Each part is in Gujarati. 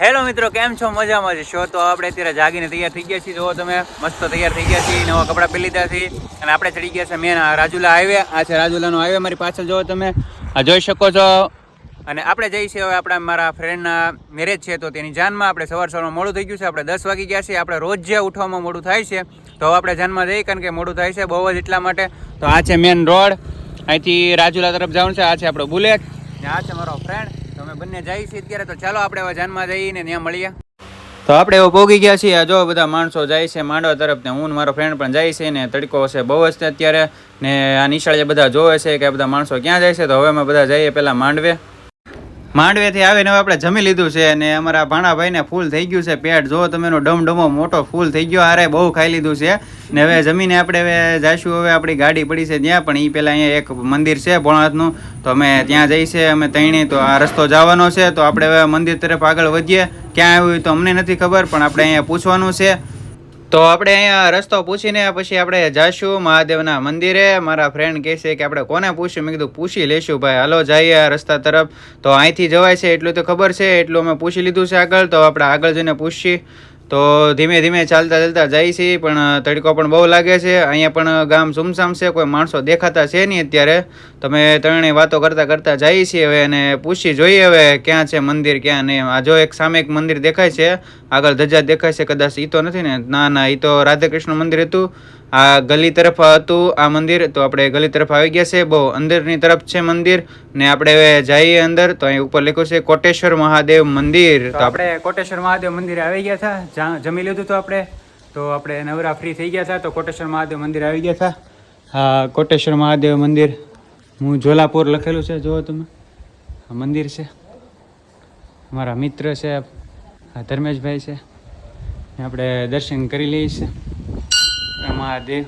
હેલો મિત્રો, કેમ છો? મજામાં જ છો? તો આપણે અત્યારે જાગીને તૈયાર થઈ ગયા છીએ. જો તમે, મસ્ત તૈયાર થઈ ગયા છીએ, નવા કપડાં પહેરી લીધા છીએ અને આપણે ચડી ગયા છે મેન રાજુલા હાઈવે. આ છે રાજુલાનો હાઈવે, મારી પાછળ જુઓ તમે. આ જોઈ શકો છો. અને આપણે જઈએ છીએ હવે આપણા મારા ફ્રેન્ડના મેરેજ છે, તો તેની જાનમાં આપણે સવાર સવારમાં મોડું થઈ ગયું છે. આપણે દસ વાગી ગયા છીએ. આપણે રોજ જે ઉઠવામાં મોડું થાય છે, તો હવે આપણે જાનમાં જઈએ, કારણ કે મોડું થાય છે બહુ જ એટલા માટે. તો આ છે મેન રોડ અહીંથી રાજુલા તરફ જવાનું છે. આ છે આપણો બુલેટ. અને આ છે મારો ફ્રેન્ડ બંને જઈએ છીએ અત્યારે, તો ચાલો આપણે હવે જાનમાં જઈને ત્યાં મળીએ. તો આપણે એવો પોગી ગયા છીએ. જો બધા માણસો જાય છે માંડવા તરફ ને હું ને મારો ફ્રેન્ડ પણ જાય છે ને તડકો છે બહુ જ અત્યારે ને આ નિશાળે બધા જોવે છે કે બધા માણસો ક્યાં જાય છે. તો હવે અમે બધા જઈએ પહેલાં માંડવે. માંડવેથી આવીને આપણે જમી લીધું છે અને અમારા ભાણાભાઈને ફૂલ થઈ ગયું છે પેટ. જો તમે એનો ડમડમો મોટો ફૂલ થઈ ગયો, હારે બહુ ખાઈ લીધું છે. ને હવે જમીને આપણે હવે જઈશું હવે આપણી ગાડી પડી છે ત્યાં, પણ એ પહેલાં અહીંયા એક મંદિર છે ભોળાનાથનું. તો અમે ત્યાં જઈ અમે તૈણી તો આ રસ્તો જવાનો છે. તો આપણે હવે મંદિર તરફ આગળ વધીએ. ક્યાં આવ્યું તો અમને નથી ખબર, પણ આપણે અહીંયા પૂછવાનું છે. તો આપણે અહીંયા રસ્તો પૂછીને પછી આપણે જઈશું મહાદેવના મંદિરે. મારા ફ્રેન્ડ કહે છે કે આપણે કોને પૂછ્યું? મેં કીધું, પૂછી લેશું ભાઈ. હાલો, જઈએ આ રસ્તા તરફ. તો અહીંથી જવાય છે એટલું તો ખબર છે. એટલું અમે પૂછી લીધું છે આગળ. તો આપણે આગળ જઈને પૂછીએ. તો ધીમે ધીમે ચાલતા ચાલતા જઈએ છીએ પણ તડકો પણ બહુ લાગે છે. અહીંયા પણ ગામ સુમસામ છે, કોઈ માણસો દેખાતા છે નહીં અત્યારે. તમે ત્રણેય વાતો કરતાં કરતાં જઈએ છીએ હવે અને પૂછી જોઈએ હવે ક્યાં છે મંદિર, ક્યાં નહીં. આ જો એક સામે એક મંદિર દેખાય છે, આગળ ધજા દેખાય છે, કદાચ એ તો નથી ને. ના ના એ તો રાધાકૃષ્ણ મંદિર હતું. આ ગલી તરફ હતું આ મંદિર, તો આપણે ગલી તરફ આવી ગયા છે. બહુ અંદરની તરફ છે મંદિર. ને આપણે જઈએ અંદર તો અહીં ઉપર લખ્યું છે કોટેશ્વર મહાદેવ મંદિર. તો આપણે કોટેશ્વર મહાદેવ મંદિરે આવી ગયા હતા જમી લીધું તો આપણે. તો આપણે નવરા ફ્રી થઈ ગયા હતા તો કોટેશ્વર મહાદેવ મંદિર આવી ગયા હતા હા કોટેશ્વર મહાદેવ મંદિર. હું જોલાપુર લખેલું છે જુઓ તમે. આ મંદિર છે. અમારા મિત્ર છે ધર્મેશભાઈ છે. આપણે દર્શન કરી લઈએ છીએ. મહાદેવ.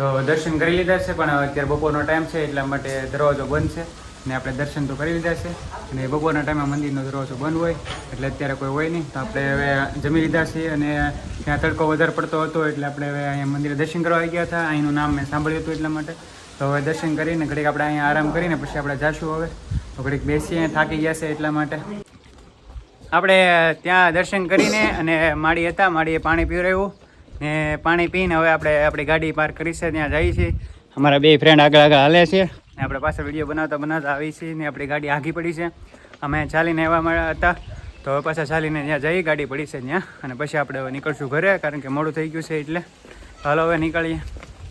તો દર્શન કરી લીધા છે, પણ અત્યારે બપોરનો ટાઈમ છે, એટલા માટે દરવાજો બંધ છે ને આપણે દર્શન તો કરી લીધા છે. અને બપોરના ટાઈમે મંદિરનો દરવાજો બંધ હોય, એટલે અત્યારે કોઈ હોય નહીં. તો આપણે હવે જમી લીધા છીએ અને ત્યાં તડકો વધારે પડતો હતો, એટલે આપણે હવે અહીંયા મંદિરે દર્શન કરવા આવી ગયા હતા. અહીંનું નામ મેં સાંભળ્યું હતું એટલા માટે. તો હવે દર્શન કરીને ઘડીક આપણે અહીંયા આરામ કરીને પછી આપણે જાશું હવે. તો ઘડીક બેસીએ થાકી ગયા છે એટલા માટે. આપણે ત્યાં દર્શન કરીને અને માળી હતા, માળીએ પાણી પીવડાવ્યું ને પાણી પીને હવે આપણે આપણી ગાડી પાર્ક કરી છે, ત્યાં જઈએ છીએ. અમારા બે ફ્રેન્ડ આગળ આગળ હાલે છે. ને આપણે પાછળ વીડિયો બનાવતા બનાવતા આવી છીએ ને આપણી ગાડી આઘી પડી છે. અમે ચાલીને આવવા માંડ્યા હતા. તો હવે પાછા ચાલીને ત્યાં જઈએ, ગાડી પડી છે ત્યાં. અને પછી આપણે હવે નીકળશું ઘરે, કારણ કે મોડું થઈ ગયું છે એટલે. હાલો હવે નીકળીએ.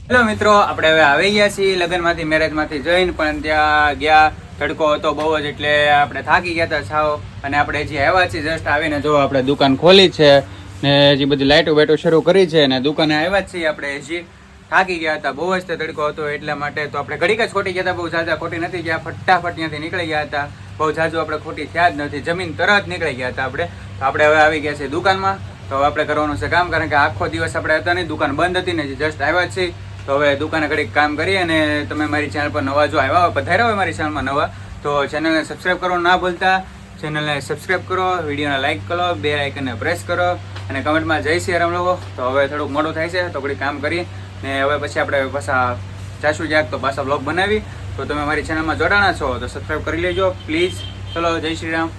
હેલો મિત્રો, આપણે હવે આવી ગયા છીએ લગ્નમાંથી મેરેજમાંથી જઈને, પણ ત્યાં ગયા તડકો હતો બહુ જ એટલે આપણે થાકી ગયા હતા સાવ. અને આપણે જે આવ્યા છીએ જસ્ટ આવીને જો આપણે દુકાન ખોલી છે. ને જે બધી લાઇટો બેટો શરૂ કરી છે ને દુકાને આવ્યા જ છીએ આપણે હજી. થાકી ગયા હતા, બહુ જ તડકો હતો એટલા માટે તો આપણે ઘડીક જ ખોટી ગયા હતા, બહુ ઝાઝા ખોટી નથી ગયા, ફટાફટ ત્યાંથી નીકળી ગયા હતા. બહુ ઝાઝું આપણે ખોટી થયા જ નથી, જમીન તરત નીકળી ગયા હતા આપણે. તો આપણે હવે આવી ગયા છીએ દુકાનમાં. તો હવે આપણે કરવાનું છે કામ, કારણ કે આખો દિવસ આપણે હતા નહીં, દુકાન બંધ હતી ને જસ્ટ આવ્યા જ છીએ. તો હવે દુકાને ઘડીક કામ કરીએ અને તમે મારી ચેનલ પર નવા જો આવ્યા હોય, પધાર્યા હોય મારી ચેનલમાં નવા, તો ચેનલને સબસ્ક્રાઈબ કરવાનું ના ભૂલતા. ચેનલને સબસ્ક્રાઈબ કરો, વિડીયોને લાઇક કરો બે આઇકનને પ્રેસ કરો. અને કમેન્ટમાં જય શ્રી રામ લોકો. તો હવે થોડુંક મોડું થાય છે, તો થોડી કામ કરી ને હવે પછી આપણે પાછા જાશું જ્યાંક તો પાછા બ્લોગ બનાવી. તો તમે મારી ચેનલમાં જોડાણા છો, તો સબસ્ક્રાઈબ કરી લેજો. પ્લીઝ ચલો, જય શ્રી રામ.